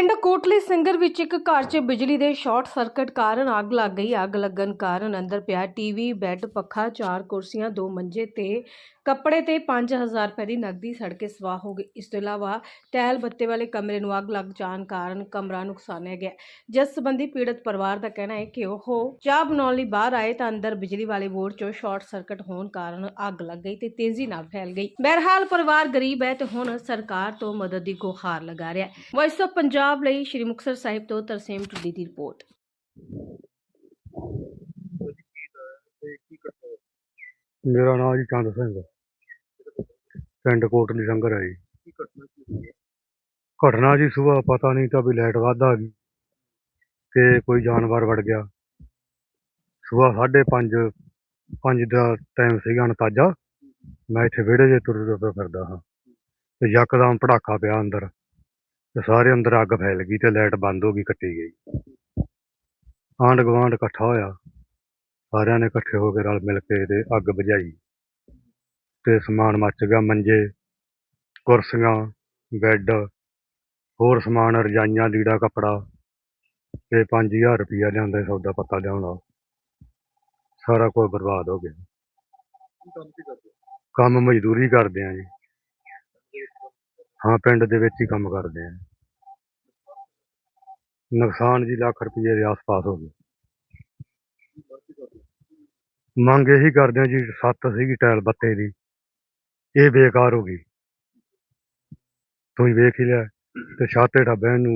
ਪਿੰਡ ਕੋਟਲੀ ਸਿੰਗਰ ਵਿੱਚ ਇੱਕ ਘਰ 'ਚ ਬਿਜਲੀ ਦੇ ਸ਼ਾਰਟ ਸਰਕਟ ਕਾਰਨ ਅੱਗ ਲੱਗ ਗਈ। ਅੱਗ ਲੱਗਣ ਕਾਰਨ ਅੰਦਰ ਪਿਆ ਟੀਵੀ ਬੈੱਡ, ਪੱਖਾ, ਚਾਰ ਕੁਰਸੀਆਂ, ਦੋ ਮੰਜੇ ਤੇ ਕੱਪੜੇ ਤੇ 5000 ਰੁਪਏ ਦੀ ਨਕਦੀ ਸੜ ਕੇ ਸਵਾਹ ਹੋ ਗਈ। ਇਸ ਤੋਂ ਇਲਾਵਾ ਟੈਲ ਬੱਤੇ ਵਾਲੇ ਕਮਰੇ ਨੂੰ ਅੱਗ ਲੱਗ ਜਾਣ ਕਾਰਨ ਕਮਰਾ ਨੁਕਸਾਨਿਆ ਗਿਆ। ਜਿਸ ਸੰਬੰਧੀ ਪੀੜਤ ਪਰਿਵਾਰ ਦਾ ਕਹਿਣਾ ਹੈ ਕਿ ਉਹ ਚਾਹ ਬਣਾਉਣ ਲਈ ਬਾਹਰ ਆਏ ਤਾਂ ਅੰਦਰ ਬਿਜਲੀ ਵਾਲੇ ਬੋਰਡ 'ਚੋਂ ਸ਼ਾਰਟ ਸਰਕਟ ਹੋਣ ਕਾਰਨ ਅੱਗ ਲੱਗ ਗਈ ਤੇ ਤੇਜ਼ੀ ਨਾਲ ਫੈਲ ਗਈ। ਬਹਰਹਾਲ ਪਰਿਵਾਰ ਗਰੀਬ ਹੈ ਤੇ ਹੁਣ ਸਰਕਾਰ ਤੋਂ ਮਦਦ ਦੀ ਗੁਹਾਰ ਲਗਾ ਰਿਹਾ ਹੈ। ਵੌਇਸ ਆਫ ਪੰਜਾਬ ਲਈ ਸ਼੍ਰੀ ਮੁਕਤਸਰ ਸਾਹਿਬ ਤੋਂ ਤਰਸੇਮ ਟੁੱਡੀ ਦੀ ਰਿਪੋਰਟ। ਮੇਰਾ ਨਾਮ ਜੀ ਚੰਦ ਸਿੰਘ ਪਿੰਡ ਕੋਟਲੀ ਸੰਗਰ ਹੈ ਜੀ। ਘਟਨਾ ਜੀ ਸਵੇਰ ਪਤਾ ਨਹੀਂ ਤਾਂ ਵੀ ਲਾਈਟ ਵੱਧ ਆ ਗਈ ਤੇ ਕੋਈ ਜਾਨਵਰ ਵੜ ਗਿਆ। ਸਵੇਰ ਸਾਢੇ ਪੰਜ ਪੰਜ ਦਾ ਟਾਈਮ ਸੀਗਾ ਅੰਤਾਜਾ ਮੈਂ ਇੱਥੇ ਵਿਹੜੇ 'ਚ ਤੁਰ ਤੁਰ ਫਿਰਦਾ ਹਾਂ ਤੇ ਯਕਦਮ ਪੜਾਕਾ ਪਿਆ ਅੰਦਰ। ਤੇ ਸਾਰੇ ਅੰਦਰ ਅੱਗ ਫੈਲ ਗਈ ਤੇ ਲਾਈਟ ਬੰਦ ਹੋ ਗਈ ਕੱਟੀ ਗਈ। ਆਂਢ ਗੁਆਂਢ ਇਕੱਠਾ ਹੋਇਆ। ਸਾਰਿਆਂ ਨੇ ਇਕੱਠੇ ਹੋ ਕੇ ਰਲ ਮਿਲ ਕੇ ਤੇ ਅੱਗ ਬੁਝਾਈ। ਤੇ ਸਮਾਨ ਮੱਚ ਗਿਆ ਮੰਜੇ ਕੁਰਸੀਆਂ ਬੈੱਡ ਹੋਰ ਸਮਾਨ ਰਜਾਈਆਂ ਲੀੜਾ ਕੱਪੜਾ। ਤੇ 5000 ਰੁਪਇਆ ਲਿਆਂਦਾ ਸੌਦਾ ਪੱਤਾ ਲਿਆਉਣਾ ਸਾਰਾ ਕੁਝ ਬਰਬਾਦ ਹੋ ਗਿਆ। ਕੰਮ ਮਜ਼ਦੂਰੀ ਕਰਦੇ ਆ ਜੀ। ਹਾਂ ਪਿੰਡ ਦੇ ਵਿੱਚ ਹੀ ਕੰਮ ਕਰਦੇ ਆ। ਨੁਕਸਾਨ ਜੀ ਲੱਖ ਰੁਪਏ ਦੇ ਆਸ-ਪਾਸ ਹੋ ਗਿਆ ਮੰਗ ਇਹੀ ਕਰਦੇ ਆ ਜੀ ਸੱਤ ਸੀਗੀ ਟਾਇਲ ਬੱਤੇ ਦੀ ਇਹ ਬੇਕਾਰ ਹੋ ਗਈ। ਤੁਸੀਂ ਵੇਖ ਹੀ ਲਿਆ ਤੇ ਛੱਤ ਹੇਠਾਂ ਬਹਿਣ ਨੂੰ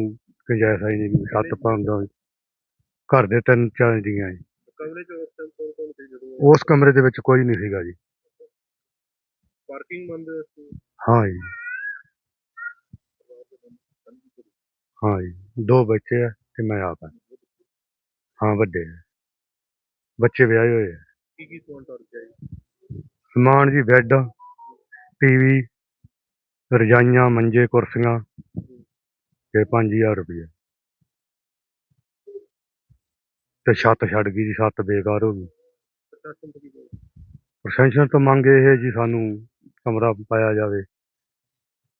ਗੁੰਜਾਇਸ਼ ਹੀ ਨਹੀਂ ਛੱਤ ਪਾਉਂਦਾ ਘਰ ਦੇ ਤਿੰਨ ਚਾਰ ਜੀਆਂ ਜੀ। ਕਮਰੇ ਚ ਉਸ ਕਮਰੇ ਦੇ ਵਿੱਚ ਕੋਈ ਨਹੀਂ ਸੀਗਾ ਜੀ। ਪਾਰਕਿੰਗ ਬੰਦ ਹਾਂ ਜੀ। ਹਾਂ ਜੀ ਦੋ ਬੱਚੇ ਆ ਤੇ ਮੈਂ ਆਪ ਹਾਂ ਹਾਂ ਵੱਡੇ ਆ। ਬੱਚੇ ਵਿਆਹੇ ਹੋਏ ਆ। ਕੀ ਕੀ ਸਮਾਨ ਟਰ ਗਿਆ ਜੀ ਸਮਾਨ ਜੀ ਬੈੱਡ ਟੀਵੀ ਰਜਾਈਆਂ ਮੰਜੇ ਕੁਰਸੀਆਂ ਤੇ 5000 ਰੁਪਏ ਤੇ ਛੱਤ ਛੱਡ ਗਈ ਜੀ ਛੱਤ ਬੇਕਾਰ ਹੋ ਗਈ। ਪ੍ਰਸ਼ਾਸਨ ਤੋਂ ਕੀ ਬੋਲ ਪ੍ਰਸ਼ਾਸਨ ਤੋਂ ਮੰਗ ਇਹ ਹੈ ਜੀ ਸਾਨੂੰ ਕਮਰਾ ਪਾਇਆ ਜਾਵੇ।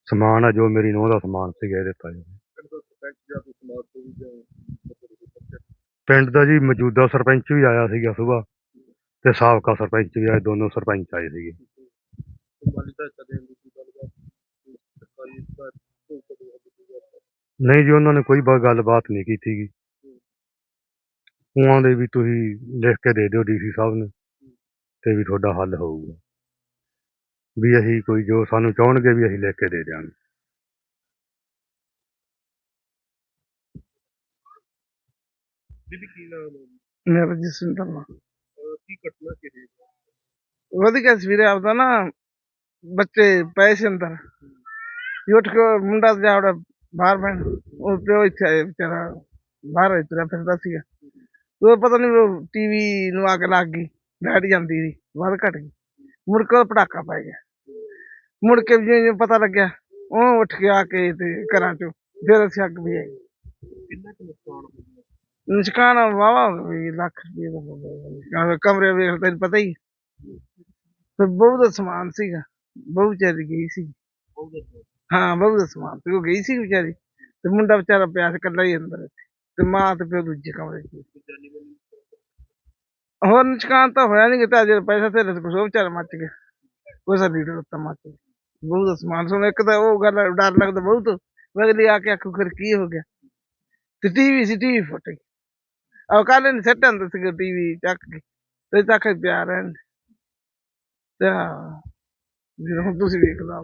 ਸਮਾਨ ਆ ਜੋ ਮੇਰੀ ਨੂੰਹ ਦਾ ਸਮਾਨ ਸੀਗਾ ਇਹ ਦਿੱਤਾ ਜਾਵੇ। ਸਰਪੰਚ ਜਾਂ ਕੋਈ ਸਮਾਜ ਜਾਂ ਪਿੰਡ ਦਾ ਜੀ ਮੌਜੂਦਾ ਸਰਪੰਚ ਵੀ ਆਇਆ ਸੀਗਾ ਸੁਬਾਹ ਤੇ ਸਾਬਕਾ ਸਰਪੰਚ ਵੀ ਆਏ ਦੋਨੋਂ ਸਰਪੰਚ ਆਏ ਸੀਗੇ। ਮਾਲੀ ਕਦੇ ਗੱਲਬਾਤ ਸਰਕਾਰੀ ਨਹੀਂ ਜੀ ਉਹਨਾਂ ਨੇ ਕੋਈ ਗੱਲਬਾਤ ਨਹੀਂ ਕੀਤੀ ਗੀ। ਉਹਾਂ ਦੇ ਵੀ ਤੁਸੀਂ ਲਿਖ ਕੇ ਦੇ ਦਿਓ ਡੀਸੀ ਸਾਹਿਬ ਨੂੰ ਤੇ ਵੀ ਤੁਹਾਡਾ ਹੱਲ ਹੋਊਗਾ। ਵੀ ਅਸੀਂ ਕੋਈ ਜੋ ਸਾਨੂੰ ਚਾਹਣਗੇ ਵੀ ਅਸੀਂ ਲਿਖ ਕੇ ਦੇ ਦਿਆਂਗੇ। ਬੀਬੀ ਕੀ ਨਾਮ ਹੈ? ਮੇਰਾ ਜਸਵਿੰਦਰ ਨਾਮ ਅਹ ਕੀ ਘਟਨਾ ਕੀ ਰਹੀ ਵਧੀਆ ਸਵੇਰੇ ਆਪਦਾ ਨਾ ਬੱਚੇ ਪਏ ਸੀ ਅੰਦਰ। ਜੀ ਉੱਠ ਕੇ ਮੁੰਡਾ ਜਾ ਵੜਾ ਬਾਹਰ ਬੈਣ ਉਹ ਪਿਓ ਇੱਥੇ ਵਿਚਾਰਾ ਬਾਹਰ ਤੁਰਿਆ ਫਿਰਦਾ ਸੀਗਾ। ਉਹ ਪਤਾ ਨਹੀਂ ਉਹ ਟੀਵੀ ਨੂੰ ਅੱਗ ਲੱਗ ਗਈ ਬੈਠ ਜਾਂਦੀ ਸੀ ਵੱਧ ਘਟ ਗਈ। ਮੁੜ ਕੇ ਉਹ ਪਟਾਕਾ ਪੈ ਗਿਆ। ਮੁੜ ਕੇ ਜਿਵੇਂ ਜਿਵੇਂ ਪਤਾ ਲੱਗਿਆ ਉਹ ਉੱਠ ਕੇ ਆ ਕੇ ਤੇ ਘਰਾਂ ਚੋਂ ਫਿਰ ਅਸੀਂ ਅੱਗ ਬੁਝਾਈ। ਕਿੰਨਾ ਕੁ ਨੁਕਸਾਨ ਹੋ ਗਿਆ ਨੁਕਸਾਨ ਵਾਵਾ ਵੀ ਲੱਖ ਰੁਪਏ ਦਾ ਹੋ ਗਿਆ ਕਮਰੇ ਵੇਖ ਤੈਨੂੰ ਪਤਾ ਹੀ ਹੈ। ਤੇ ਬਹੁਤ ਸਮਾਨ ਸੀਗਾ ਬਹੁਤ ਵਿਚਾਰੀ ਗਈ ਸੀ ਬਹੁਤ ਜ਼ਿਆਦਾ। ਹਾਂ ਬਹੁਤ ਸਮਾਨ ਤੇ ਉਹ ਗਈ ਸੀ ਵਿਚਾਰੀ ਤੇ ਮੁੰਡਾ ਵਿਚਾਰਾ ਪਿਆ ਸੀ ਇਕੱਲਾ ਹੀ ਅੰਦਰ ਤੇ ਮਾਂ ਤੇ ਪਿਓ ਦੂਜੇ ਕਮਰੇ 'ਚ ਕੋਈ ਜਾਨੀ ਮਾਲੀ ਹੋਰ ਨੁਕਸਾਨ ਤਾਂ ਹੋਇਆ ਨਹੀਂ ਕਿਤਾ ਜੇ ਪੈਸਾ ਤੇ ਕੁਛ ਉਹ ਵਿਚਾਰਾ ਮੱਚ ਗਿਆ ਕੁਛ ਲੀਡਰ ਉੱਤਾ ਮੱਚ ਗਿਆ ਬਹੁਤ ਸਮਾਨ ਸੁਣ ਇੱਕ ਤਾਂ ਉਹ ਗੱਲ ਡਰ ਲੱਗਦਾ ਬਹੁਤ ਅਗਲੀ ਆ ਕੇ ਆਖੂ ਫਿਰ ਕੀ ਹੋ ਗਿਆ ਤੇ ਟੀਵੀ ਸੀ ਟੀਵੀ ਫੁੱਟ ਗਈ ਉਹ ਕੱਲ ਨਹੀਂ ਸੱਟ ਅੰਦਰ ਸੀ ਟੀਵੀ ਚੱਕ ਕੇ ਤੇ ਚੱਕ ਪਿਆ ਰਹਿਣ ਤੇ ਹਾਂ, ਹੁਣ ਤੁਸੀਂ ਵੇਖ ਲਓ।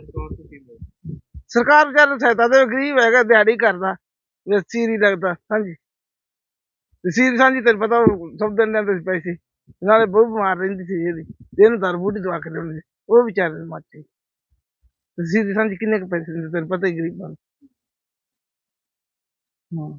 ਸਰਕਾਰ ਚੱਲ ਸਹਾਇਤਾ ਦੇ ਗਰੀਬ ਹੈਗਾ ਦਿਹਾੜੀ ਕਰਦਾ ਜੇ ਸੀਰੀ ਲੱਗਦਾ ਹਾਂਜੀ। ਤੇ ਸਾਂਝੀ ਤੈਨੂੰ ਪਤਾ ਸਭ ਦਿਨ ਲੈਂਦੇ ਸੀ ਪੈਸੇ ਨਾਲੇ ਬਹੁਤ ਬਿਮਾਰ ਰਹਿੰਦੀ ਸੀ ਇਹਦੀ ਤੇ ਇਹਨੂੰ ਦਰ ਬੂਟੀ ਦਵਾ ਕੇ ਲਿਆਉਂਦੇ ਉਹ ਵਿਚਾਰੇ ਨੂੰ ਮਾਚੇ ਤੇ ਸੀਰੀ ਸਾਂਝੀ ਕਿੰਨੇ ਕੁ ਪੈਸੇ ਦਿੰਦੇ ਤੈਨੂੰ ਪਤਾ ਹੀ ਗਰੀਬਾਂ ਨੂੰ। ਹਾਂ।